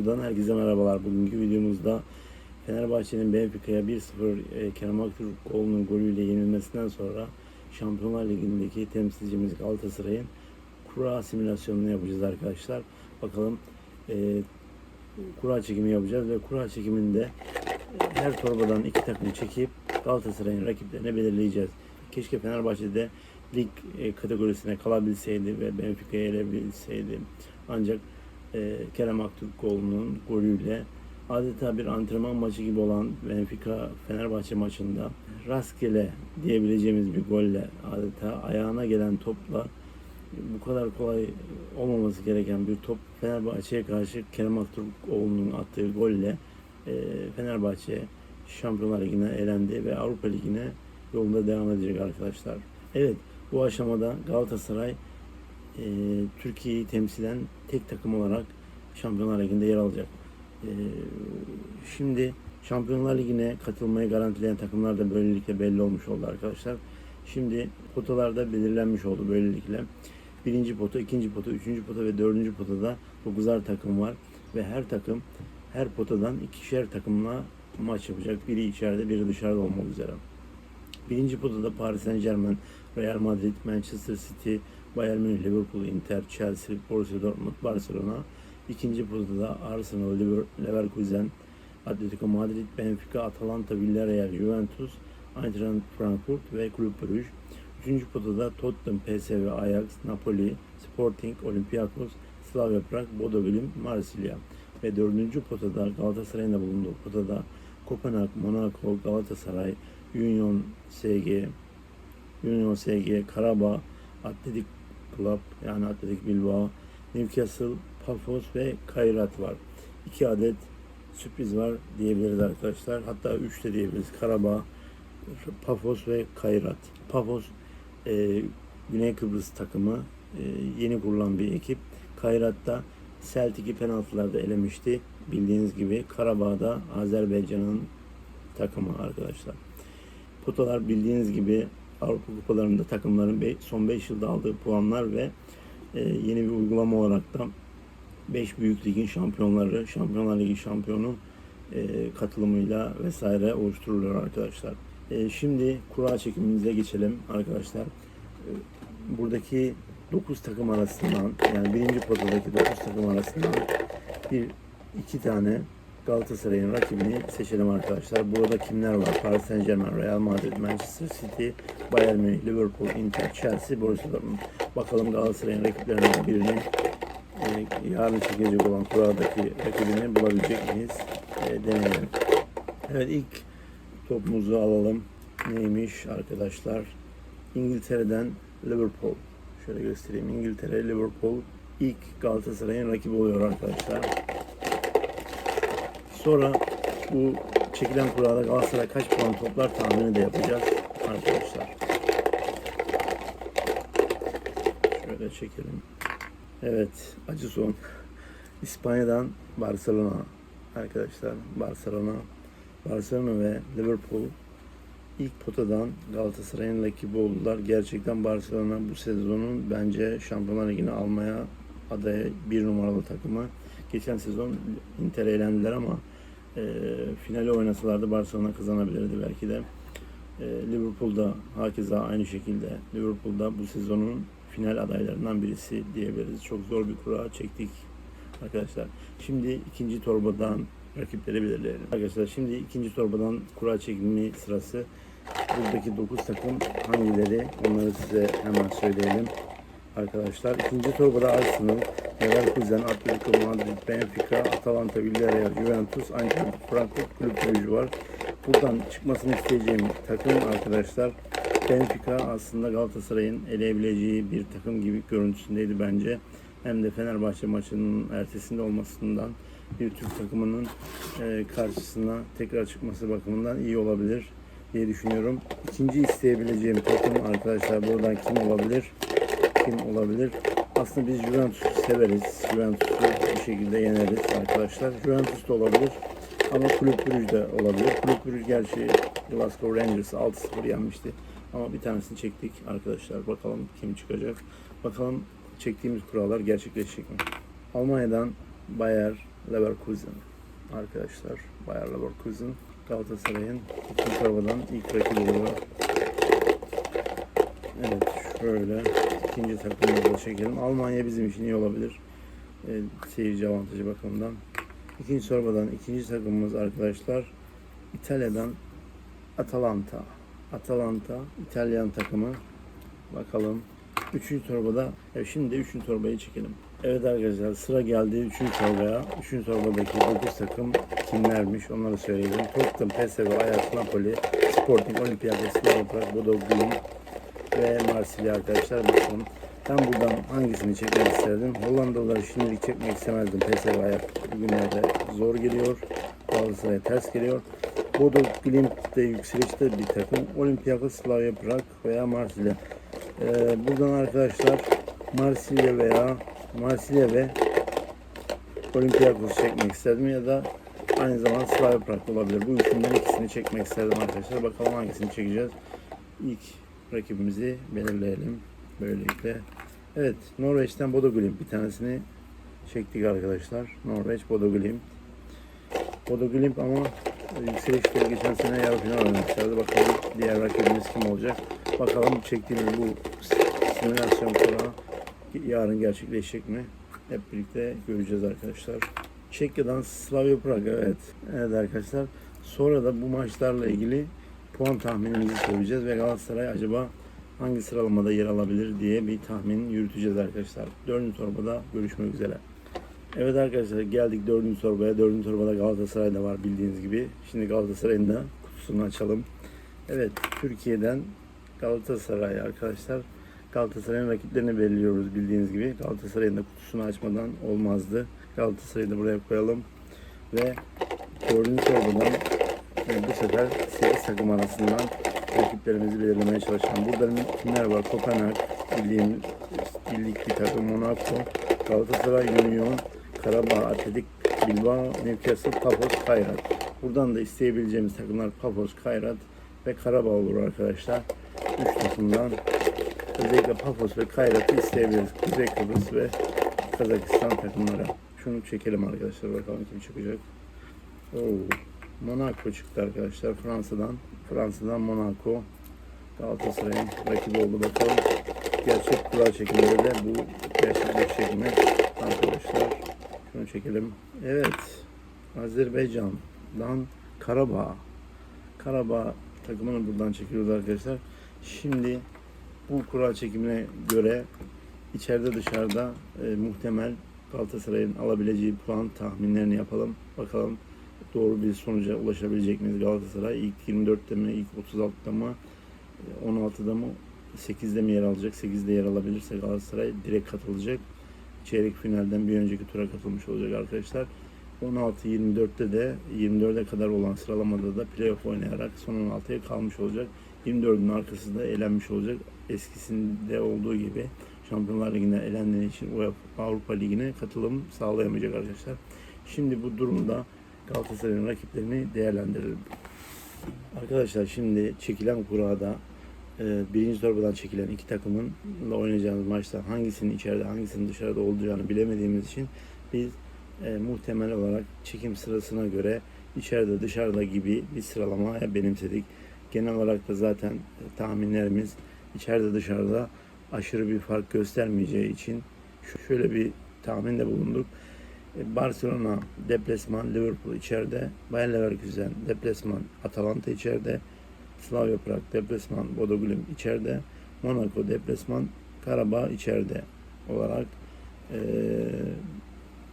videodan herkese merhabalar. Bugünkü videomuzda Fenerbahçe'nin Benfica'ya 1-0 e, Kerem Aktürkoğlu'nun golüyle yenilmesinden sonra Şampiyonlar Ligi'ndeki temsilcimiz Galatasaray'ın kura simülasyonunu yapacağız arkadaşlar. Bakalım e, kura çekimi yapacağız ve kura çekiminde e, her torbadan iki takım çekip Galatasaray'ın rakiplerini belirleyeceğiz. Keşke Fenerbahçe'de lig e, kategorisine kalabilseydi ve Benfica'ya elebilseydi. Ancak e, Kerem Aktürkoğlu'nun golüyle adeta bir antrenman maçı gibi olan Benfica Fenerbahçe maçında rastgele diyebileceğimiz bir golle adeta ayağına gelen topla bu kadar kolay olmaması gereken bir top Fenerbahçe'ye karşı Kerem Aktürkoğlu'nun attığı golle e, Fenerbahçe Şampiyonlar Ligi'ne elendi ve Avrupa Ligi'ne yolunda devam edecek arkadaşlar. Evet bu aşamada Galatasaray e, Türkiye'yi temsilen tek takım olarak Şampiyonlar Ligi'nde yer alacak. E, şimdi Şampiyonlar Ligi'ne katılmayı garantileyen takımlar da böylelikle belli olmuş oldu arkadaşlar. Şimdi potalarda belirlenmiş oldu böylelikle. Birinci pota, ikinci pota, üçüncü pota ve dördüncü potada 9'ar takım var. Ve her takım her potadan ikişer takımla maç yapacak. Biri içeride, biri dışarıda olmak üzere. Birinci potada Paris Saint Germain, Real Madrid, Manchester City, Bayern Münih, Liverpool, Inter, Chelsea, Borussia Dortmund, Barcelona. İkinci potada Arsenal, Leverkusen, Atletico Madrid, Benfica, Atalanta, Villarreal, Juventus, Eintracht Frankfurt ve Kulüp Brugge. Üçüncü potada Tottenham, PSV, Ajax, Napoli, Sporting, Olympiakos, Slavia Prag, Bodo Glimt, Marsilya. Ve dördüncü potada Galatasaray'ın da bulunduğu potada Kopenhag, Monaco, Galatasaray, Union SG, Union SG, Karabağ, Atletik Club yani Atletik Bilbao, Newcastle, Pafos ve Kayrat var. İki adet sürpriz var diyebiliriz arkadaşlar. Hatta üç de diyebiliriz. Karabağ, Pafos ve Kayrat. Pafos e, Güney Kıbrıs takımı e, yeni kurulan bir ekip. Kayrat'ta Celtic'i penaltılarda elemişti. Bildiğiniz gibi Karabağ'da Azerbaycan'ın takımı arkadaşlar. Potalar bildiğiniz gibi Avrupa kupalarında takımların son 5 yılda aldığı puanlar ve e, yeni bir uygulama olarak da 5 büyük ligin şampiyonları, Şampiyonlar Ligi şampiyonu e, katılımıyla vesaire oluşturuluyor arkadaşlar. E, şimdi kura çekimimize geçelim arkadaşlar. Buradaki 9 takım arasından yani birinci potadaki 9 takım arasından bir iki tane Galatasaray'ın rakibini seçelim arkadaşlar. Burada kimler var? Paris Saint Germain, Real Madrid, Manchester City, Bayern Münih, Liverpool, Inter, Chelsea, Borussia Dortmund. Bakalım Galatasaray'ın rakiplerinden birini e, yarın çekilecek olan kuradaki rakibini bulabilecek miyiz? E, deneyelim. Evet ilk topumuzu alalım. Neymiş arkadaşlar? İngiltere'den Liverpool. Şöyle göstereyim. İngiltere, Liverpool ilk Galatasaray'ın rakibi oluyor arkadaşlar. Sonra bu çekilen kurada Galatasaray kaç puan toplar tahmini de yapacağız arkadaşlar. Şöyle çekelim. Evet, acı son. İspanya'dan Barcelona arkadaşlar. Barcelona, Barcelona ve Liverpool ilk potadan Galatasaray'ın rakibi oldular. Gerçekten Barcelona bu sezonun bence Şampiyonlar Ligi'ni almaya adaya bir numaralı takımı. Geçen sezon Inter'e elendiler ama e, finali oynasalardı Barcelona kazanabilirdi belki de. E, Liverpool'da hakeza aynı şekilde Liverpool'da bu sezonun final adaylarından birisi diyebiliriz. Çok zor bir kura çektik arkadaşlar. Şimdi ikinci torbadan rakipleri belirleyelim. Arkadaşlar şimdi ikinci torbadan kura çekimi sırası. Buradaki 9 takım hangileri? Onları size hemen söyleyelim. Arkadaşlar ikinci torbada Arsenal, Leverkusen, Atletico Madrid, Benfica, Atalanta, Villarreal, Juventus, Eintracht Frankfurt, Kulüp Brugge var. Buradan çıkmasını isteyeceğim takım arkadaşlar Benfica aslında Galatasaray'ın eleyebileceği bir takım gibi görüntüsündeydi bence. Hem de Fenerbahçe maçının ertesinde olmasından bir Türk takımının e, karşısına tekrar çıkması bakımından iyi olabilir diye düşünüyorum. İkinci isteyebileceğim takım arkadaşlar buradan kim olabilir? Kim olabilir? Aslında biz Juventus'u severiz. Juventus'u bir şekilde yeneriz arkadaşlar. Juventus da olabilir. Ama Kulüp Brugge de olabilir. Kulüp Brugge gerçi Glasgow Rangers'ı 6-0 yenmişti. Ama bir tanesini çektik arkadaşlar. Bakalım kim çıkacak. Bakalım çektiğimiz kurallar gerçekleşecek mi? Almanya'dan Bayer Leverkusen arkadaşlar. Bayer Leverkusen Galatasaray'ın ikinci torbadan ilk rakibi oluyor. Evet şöyle ikinci takımımızı da çekelim. Almanya bizim için iyi olabilir. E, seyirci avantajı bakımından. İkinci torbadan ikinci takımımız arkadaşlar İtalya'dan Atalanta. Atalanta İtalyan takımı. Bakalım. Üçüncü torbada, evet şimdi de üçüncü torbayı çekelim. Evet arkadaşlar sıra geldi üçüncü torbaya. Üçüncü torbadaki 9 takım kimlermiş onları söyleyelim. Tottenham, PSV, Ajax, Napoli, Sporting, Olympiakos, Slavia Prag, Bodo Glimt ve Marsilya arkadaşlar. Bakalım. Ben buradan hangisini çekmek isterdim? Hollandalıları şimdilik çekmek istemezdim. PSV Ajax bugünlerde zor geliyor. Galatasaray'a ters geliyor. Bodo Glimt de yükselişte bir takım. Olympiakos, Slavia Prag veya Marsilya. Ee, buradan arkadaşlar Marsilya veya Marsilya ve Olympiakos çekmek istedim ya da aynı zamanda Slavia Prag olabilir. Bu üçünden ikisini çekmek istedim arkadaşlar. Bakalım hangisini çekeceğiz. İlk rakibimizi belirleyelim. Böylelikle. Evet Norveç'ten Bodo Glimt bir tanesini çektik arkadaşlar. Norveç Bodo Glimt. Bodo Glimt ama yükselişte geçen sene yarı final oynamışlardı. Bakalım diğer rakibimiz kim olacak. Bakalım çektiğimiz bu simülasyon kurağı yarın gerçekleşecek mi? Hep birlikte göreceğiz arkadaşlar. Çekya'dan Slavia Prag evet. Evet arkadaşlar. Sonra da bu maçlarla ilgili puan tahminimizi söyleyeceğiz ve Galatasaray acaba hangi sıralamada yer alabilir diye bir tahmin yürüteceğiz arkadaşlar. Dördüncü torbada görüşmek üzere. Evet arkadaşlar geldik dördüncü torbaya. Dördüncü torbada Galatasaray da var bildiğiniz gibi. Şimdi Galatasaray'ın da kutusunu açalım. Evet Türkiye'den Galatasaray arkadaşlar. Galatasaray'ın rakiplerini belirliyoruz bildiğiniz gibi. Galatasaray'ın da kutusunu açmadan olmazdı. Galatasaray'ı da buraya koyalım. Ve dördüncü torbadan e, bu sefer 8 takım arasından rakiplerimizi belirlemeye çalışalım. Burada kimler var? Kopenhag, bildiğimiz bildik bir takım Monaco, Galatasaray, Union, Karabağ, Atletik, Bilbao, Newcastle, Pafos, Kayrat. Buradan da isteyebileceğimiz takımlar Pafos, Kayrat ve Karabağ olur arkadaşlar. Üç takımdan özellikle Pafos ve Kayrat'ı isteyebiliriz. Kuzey Kıbrıs ve Kazakistan takımları. Şunu çekelim arkadaşlar bakalım kim çıkacak. Oo, Monaco çıktı arkadaşlar Fransa'dan. Fransa'dan Monaco. Galatasaray'ın rakibi oldu bakalım. Gerçek kura çekimleri de bu gerçekleşecek mi arkadaşlar? Şunu çekelim. Evet. Azerbaycan'dan Karabağ. Karabağ takımını buradan çekiyoruz arkadaşlar. Şimdi bu kura çekimine göre içeride dışarıda e, muhtemel Galatasaray'ın alabileceği puan tahminlerini yapalım. Bakalım doğru bir sonuca ulaşabilecek miyiz Galatasaray? İlk 24'te mi, ilk 36'da mı, e, 16'da mı, 8'de mi yer alacak? 8'de yer alabilirse Galatasaray direkt katılacak. Çeyrek finalden bir önceki tura katılmış olacak arkadaşlar. 16-24'te de 24'e kadar olan sıralamada da playoff oynayarak son 16'ya kalmış olacak. 24'ün arkasında elenmiş olacak. Eskisinde olduğu gibi Şampiyonlar Ligi'ne elendiği için UEFA Avrupa Ligi'ne katılım sağlayamayacak arkadaşlar. Şimdi bu durumda Galatasaray'ın rakiplerini değerlendirelim. Arkadaşlar şimdi çekilen kurada e, birinci torbadan çekilen iki takımın oynayacağımız maçta hangisinin içeride hangisinin dışarıda olacağını bilemediğimiz için biz e, muhtemel olarak çekim sırasına göre içeride dışarıda gibi bir sıralamaya benimsedik. Genel olarak da zaten tahminlerimiz içeride dışarıda aşırı bir fark göstermeyeceği için şöyle bir tahminde bulunduk. E, Barcelona deplasman, Liverpool içeride, Bayer Leverkusen deplasman, Atalanta içeride, Slavia Prag deplasman, Bodo Glimt içeride, Monaco deplasman, Karabağ içeride olarak e,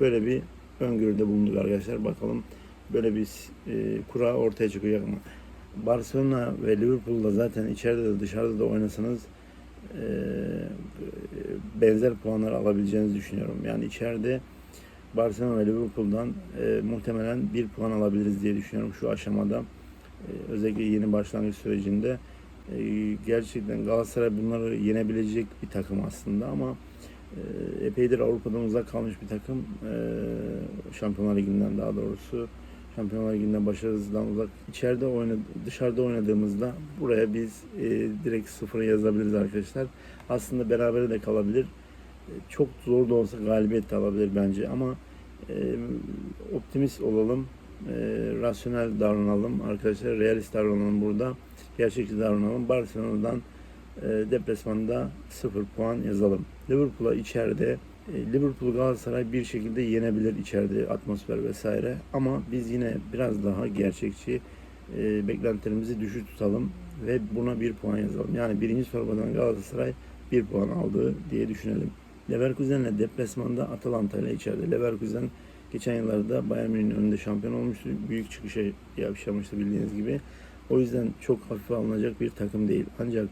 böyle bir öngörüde bulunduk arkadaşlar. Bakalım böyle bir e, kura ortaya çıkacak mı? Barcelona ve Liverpool'da zaten içeride de dışarıda da oynasanız e, benzer puanlar alabileceğinizi düşünüyorum. Yani içeride Barcelona ve Liverpool'dan e, muhtemelen bir puan alabiliriz diye düşünüyorum şu aşamada. E, özellikle yeni başlangıç sürecinde e, gerçekten Galatasaray bunları yenebilecek bir takım aslında ama e, epeydir Avrupa'dan uzak kalmış bir takım. E, Şampiyonlar Ligi'nden daha doğrusu. Şampiyonlar Ligi'nden başarısızdan uzak. İçeride oynadı, dışarıda oynadığımızda buraya biz e, direkt sıfırı yazabiliriz arkadaşlar. Aslında berabere de kalabilir. Çok zor da olsa galibiyet alabilir bence ama e, optimist olalım, e, rasyonel davranalım arkadaşlar, realist davranalım burada, gerçekçi davranalım. Barcelona'dan e, deplasmanda 0 puan yazalım. Liverpool'a içeride e, Liverpool Galatasaray bir şekilde yenebilir içeride atmosfer vesaire ama biz yine biraz daha gerçekçi e, beklentilerimizi düşük tutalım ve buna bir puan yazalım. Yani birinci torbadan Galatasaray bir puan aldı diye düşünelim. Leverkusen'le deplasmanda Atalanta ile içeride. Leverkusen geçen yıllarda Bayern Münih'in önünde şampiyon olmuştu. Büyük çıkışa yapışamıştı bildiğiniz gibi. O yüzden çok hafife alınacak bir takım değil. Ancak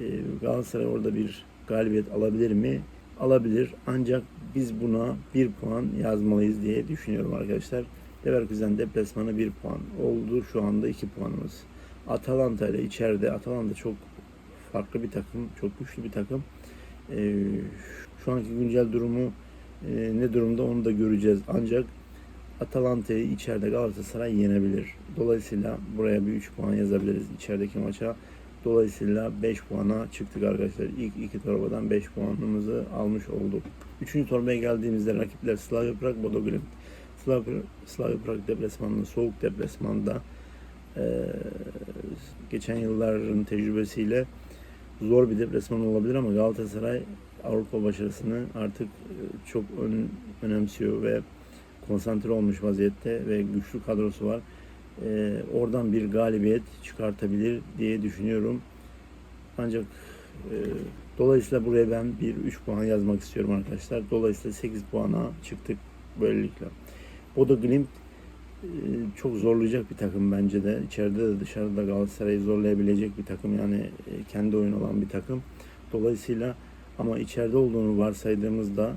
e, Galatasaray orada bir galibiyet alabilir mi? Alabilir. Ancak biz buna bir puan yazmalıyız diye düşünüyorum arkadaşlar. Leverkusen deplasmanı bir puan oldu. Şu anda iki puanımız. Atalanta ile içeride. Atalanta çok farklı bir takım. Çok güçlü bir takım. E, şu anki güncel durumu e, ne durumda onu da göreceğiz. Ancak Atalanta'yı içeride Galatasaray yenebilir. Dolayısıyla buraya bir 3 puan yazabiliriz içerideki maça. Dolayısıyla 5 puana çıktık arkadaşlar. İlk iki torbadan 5 puanımızı almış olduk. Üçüncü torbaya geldiğimizde rakipler Slavia Prag, Bodo Glimt. Slavia, Prag deplasmanında, soğuk deplasmanda e, geçen yılların tecrübesiyle zor bir deplasman olabilir ama Galatasaray Avrupa başarısını artık e, çok ön, önemsiyor ve konsantre olmuş vaziyette ve güçlü kadrosu var. Ee, oradan bir galibiyet çıkartabilir diye düşünüyorum. Ancak e, dolayısıyla buraya ben bir 3 puan yazmak istiyorum arkadaşlar. Dolayısıyla 8 puana çıktık böylelikle. Bodo Glimt e, çok zorlayacak bir takım bence de. İçeride de dışarıda Galatasaray'ı zorlayabilecek bir takım. Yani e, kendi oyun olan bir takım. Dolayısıyla ama içeride olduğunu varsaydığımızda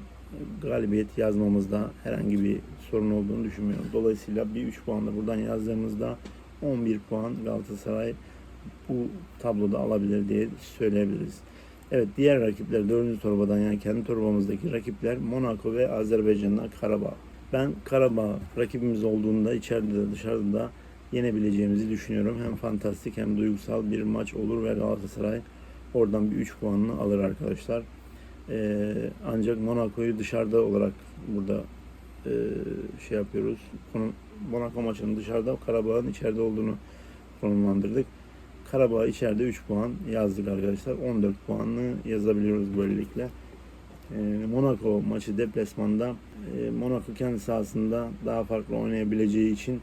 galibiyet yazmamızda herhangi bir sorun olduğunu düşünmüyorum. Dolayısıyla bir 3 puan da buradan yazdığımızda 11 puan Galatasaray bu tabloda alabilir diye söyleyebiliriz. Evet diğer rakipler 4. torbadan yani kendi torbamızdaki rakipler Monaco ve Azerbaycan'la Karabağ. Ben Karabağ rakibimiz olduğunda içeride de dışarıda da yenebileceğimizi düşünüyorum. Hem fantastik hem duygusal bir maç olur ve Galatasaray oradan bir 3 puanını alır arkadaşlar. Ee, ancak Monaco'yu dışarıda olarak burada e, şey yapıyoruz. Monaco maçının dışarıda, Karabağ'ın içeride olduğunu konumlandırdık. Karabağ içeride 3 puan yazdık arkadaşlar. 14 puanını yazabiliyoruz böylelikle. Ee, Monaco maçı deplasmanda e, Monaco kendi sahasında daha farklı oynayabileceği için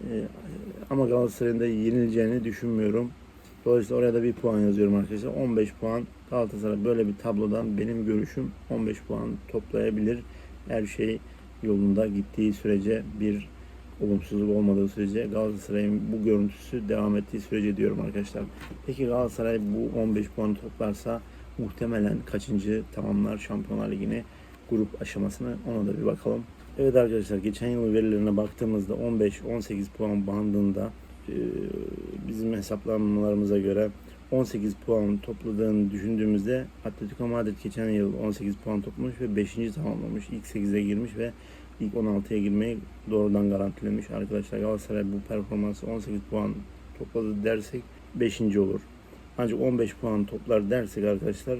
e, ama Galatasaray'ın da yenileceğini düşünmüyorum. Dolayısıyla oraya da bir puan yazıyorum arkadaşlar. 15 puan Galatasaray böyle bir tablodan benim görüşüm 15 puan toplayabilir. Her şey yolunda gittiği sürece bir olumsuzluk olmadığı sürece Galatasaray'ın bu görüntüsü devam ettiği sürece diyorum arkadaşlar. Peki Galatasaray bu 15 puanı toplarsa muhtemelen kaçıncı tamamlar Şampiyonlar Ligi'ni grup aşamasını ona da bir bakalım. Evet arkadaşlar geçen yıl verilerine baktığımızda 15-18 puan bandında bizim hesaplamalarımıza göre 18 puan topladığını düşündüğümüzde Atletico Madrid geçen yıl 18 puan toplamış ve 5. tamamlamış. İlk 8'e girmiş ve ilk 16'ya girmeyi doğrudan garantilemiş. Arkadaşlar Galatasaray bu performansı 18 puan topladı dersek 5. olur. Ancak 15 puan toplar dersek arkadaşlar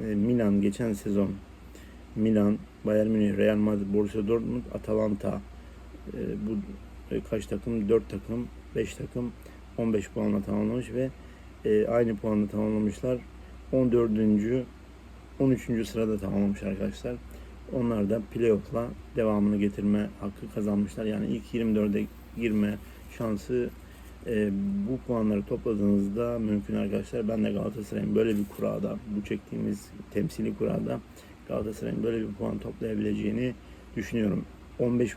e, Milan geçen sezon Milan, Bayern Münih, Real Madrid, Borussia Dortmund, Atalanta e, bu kaç takım? 4 takım, 5 takım 15 puanla tamamlamış ve e, aynı puanla tamamlamışlar. 14. 13. sırada tamamlamış arkadaşlar. Onlar da playoff'la devamını getirme hakkı kazanmışlar. Yani ilk 24'e girme şansı e, bu puanları topladığınızda mümkün arkadaşlar. Ben de Galatasaray'ın böyle bir kurada, bu çektiğimiz temsili kurada Galatasaray'ın böyle bir puan toplayabileceğini düşünüyorum. 15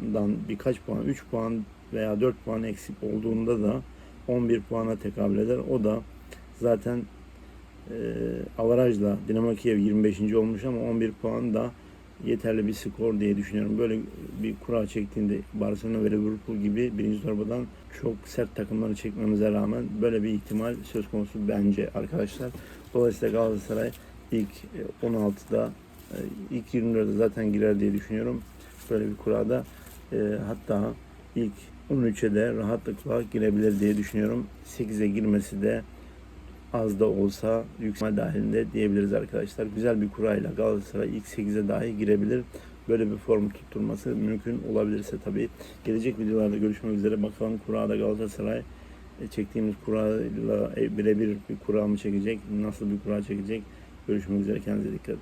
puandan birkaç puan, 3 puan veya 4 puan eksik olduğunda da 11 puana tekabül eder. O da zaten e, avarajla Dinamo Kiev 25. olmuş ama 11 puan da yeterli bir skor diye düşünüyorum. Böyle bir kura çektiğinde Barcelona ve Liverpool gibi birinci torbadan çok sert takımları çekmemize rağmen böyle bir ihtimal söz konusu bence arkadaşlar. Dolayısıyla Galatasaray ilk 16'da e, ilk 24'de zaten girer diye düşünüyorum. Böyle bir kurada e, hatta ilk 13'e de rahatlıkla girebilir diye düşünüyorum. 8'e girmesi de az da olsa yüksek dahilinde diyebiliriz arkadaşlar. Güzel bir kurayla Galatasaray ilk 8'e dahi girebilir. böyle bir form tutturması mümkün olabilirse tabii. Gelecek videolarda görüşmek üzere. Bakalım kurada Galatasaray e, çektiğimiz kurayla e, birebir bir kura mı çekecek? Nasıl bir kura çekecek? Görüşmek üzere. Kendinize dikkat edin.